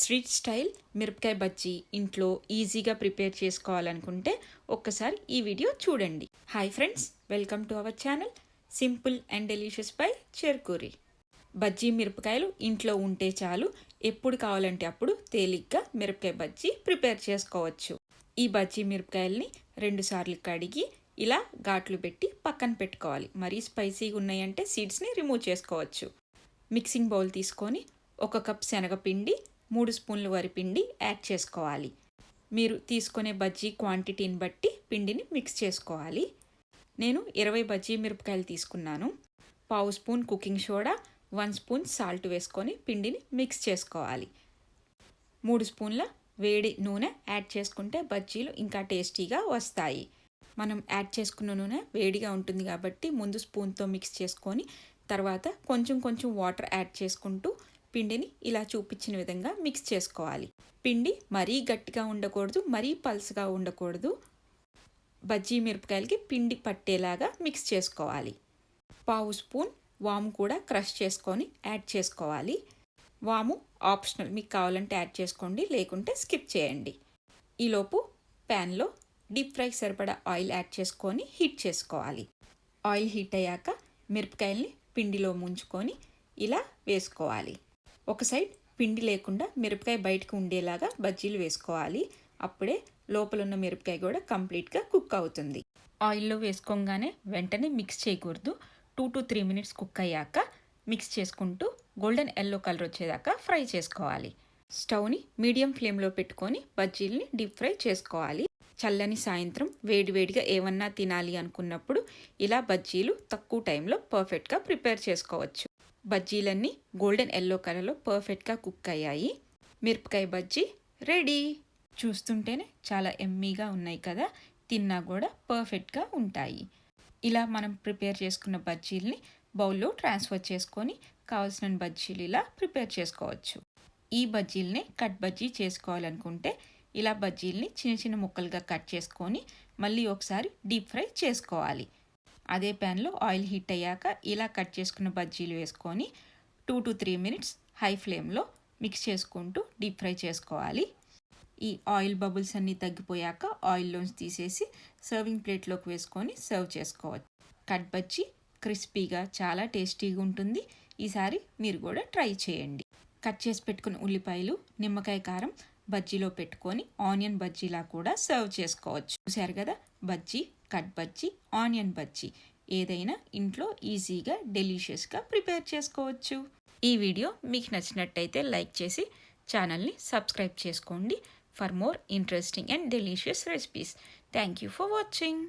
Street style మిరపకాయ బజ్జీ ఇంట్లో ఈజీగా ప్రిపేర్ చేసుకోవాలనుకుంటే ఒక్కసారి ఈ వీడియో చూడండి. Hi friends welcome to our channel simple and delicious by చేర్కూరి bajji మిరపకాయలు ఇంట్లో ఉంటే చాలు ఎప్పుడు కావాలంటే అప్పుడు తేలిగ్గా మిరపకాయ బజ్జీ ప్రిపేర్ చేసుకోవచ్చు. ఈ బజ్జీ మిరపకాయల్ని రెండుసార్లు కడిగి ఇలా ఘాట్లు పెట్టి పక్కన పెట్టుకోవాలి. మరీ స్పైసీగా ఉన్నాయంటే సీడ్స్ని రిమూవ్ చేసుకోవచ్చు. మిక్సింగ్ బౌల్ తీసుకొని ఒక కప్ శనగపిండి మూడు స్పూన్లు వరి పిండి యాడ్ చేసుకోవాలి. మీరు తీసుకునే బజ్జీ క్వాంటిటీని బట్టి పిండిని మిక్స్ చేసుకోవాలి. నేను ఇరవై బజ్జీ మిరపకాయలు తీసుకున్నాను. పావు spoon cooking soda one spoon salt వేసుకొని పిండిని మిక్స్ చేసుకోవాలి. మూడు స్పూన్ల వేడి నూనె యాడ్ చేసుకుంటే బజ్జీలు ఇంకా టేస్టీగా వస్తాయి. మనం యాడ్ చేసుకున్న నూనె వేడిగా ఉంటుంది కాబట్టి ముందు స్పూన్తో మిక్స్ చేసుకొని తర్వాత కొంచెం కొంచెం వాటర్ యాడ్ చేసుకుంటూ పిండిని ఇలా చూపించిన విధంగా మిక్స్ చేసుకోవాలి. పిండి మరీ గట్టిగా ఉండకూడదు మరీ పల్స్గా ఉండకూడదు. బజ్జీ మిరపకాయలకి పిండి పట్టేలాగా మిక్స్ చేసుకోవాలి. పావు స్పూన్ వాము కూడా క్రష్ చేసుకొని యాడ్ చేసుకోవాలి. వాము ఆప్షనల్ మీకు కావాలంటే యాడ్ చేసుకోండి లేకుంటే స్కిప్ చేయండి. ఈలోపు ప్యాన్లో డీప్ ఫ్రై సరిపడా ఆయిల్ యాడ్ చేసుకొని హీట్ చేసుకోవాలి. ఆయిల్ హీట్ అయ్యాక మిరపకాయల్ని పిండిలో ముంచుకొని ఇలా వేసుకోవాలి. ఒక సైడ్ పిండి లేకుండా మిరపకాయ బయటకు ఉండేలాగా బజ్జీలు వేసుకోవాలి. అప్పుడే లోపల ఉన్న మిరపకాయ కూడా కంప్లీట్గా కుక్ అవుతుంది. ఆయిల్లో వేసుకోగానే వెంటనే మిక్స్ చేయకూడదు. Two to three minutes cook అయ్యాక మిక్స్ చేసుకుంటూ గోల్డెన్ ఎల్లో కలర్ వచ్చేదాకా ఫ్రై చేసుకోవాలి. స్టవ్ని మీడియం ఫ్లేమ్లో పెట్టుకొని బజ్జీల్ని డీప్ ఫ్రై చేసుకోవాలి. చల్లని సాయంత్రం వేడివేడిగా ఏమన్నా తినాలి అనుకున్నప్పుడు ఇలా బజ్జీలు తక్కువ టైంలో పర్ఫెక్ట్గా ప్రిపేర్ చేసుకోవచ్చు. బజ్జీలన్నీ గోల్డెన్ ఎల్లో కలర్లో పర్ఫెక్ట్గా కుక్ అయ్యాయి. మిరపకాయ బజ్జీ రెడీ. చూస్తుంటేనే చాలా ఎమ్మీగా ఉన్నాయి కదా తిన్నా కూడా పర్ఫెక్ట్గా ఉంటాయి. ఇలా మనం ప్రిపేర్ చేసుకున్న బజ్జీల్ని బౌల్లో ట్రాన్స్ఫర్ చేసుకొని కావాల్సిన బజ్జీలు ఇలా ప్రిపేర్ చేసుకోవచ్చు. ఈ బజ్జీల్ని కట్ బజ్జీ చేసుకోవాలనుకుంటే ఇలా బజ్జీల్ని చిన్న చిన్న ముక్కలుగా కట్ చేసుకొని మళ్ళీ ఒకసారి డీప్ ఫ్రై చేసుకోవాలి. అదే ప్యాన్లో ఆయిల్ హీట్ అయ్యాక ఇలా కట్ చేసుకున్న బజ్జీలు వేసుకొని two to three minutes high ఫ్లేమ్లో మిక్స్ చేసుకుంటూ డీప్ ఫ్రై చేసుకోవాలి. ఈ ఆయిల్ బబుల్స్ అన్నీ తగ్గిపోయాక ఆయిల్లోంచి తీసేసి సర్వింగ్ ప్లేట్లోకి వేసుకొని సర్వ్ చేసుకోవచ్చు. కట్ బజ్జీ క్రిస్పీగా చాలా టేస్టీగా ఉంటుంది. ఈసారి మీరు కూడా ట్రై చేయండి. కట్ చేసి పెట్టుకున్న ఉల్లిపాయలు నిమ్మకాయ కారం బజ్జీలో పెట్టుకొని ఆనియన్ బజ్జీలా కూడా సర్వ్ చేసుకోవచ్చు. చూశారు కదా? Bajji cut bajji onion bajji. ఏదైనా ఇంట్లో ఈజీగా డెలిషియస్గా ప్రిపేర్ చేసుకోవచ్చు. ఈ వీడియో మీకు నచ్చినట్టయితే లైక్ చేసి ఛానల్ని సబ్స్క్రైబ్ చేసుకోండి. For more interesting and delicious recipes. Thank you for watching.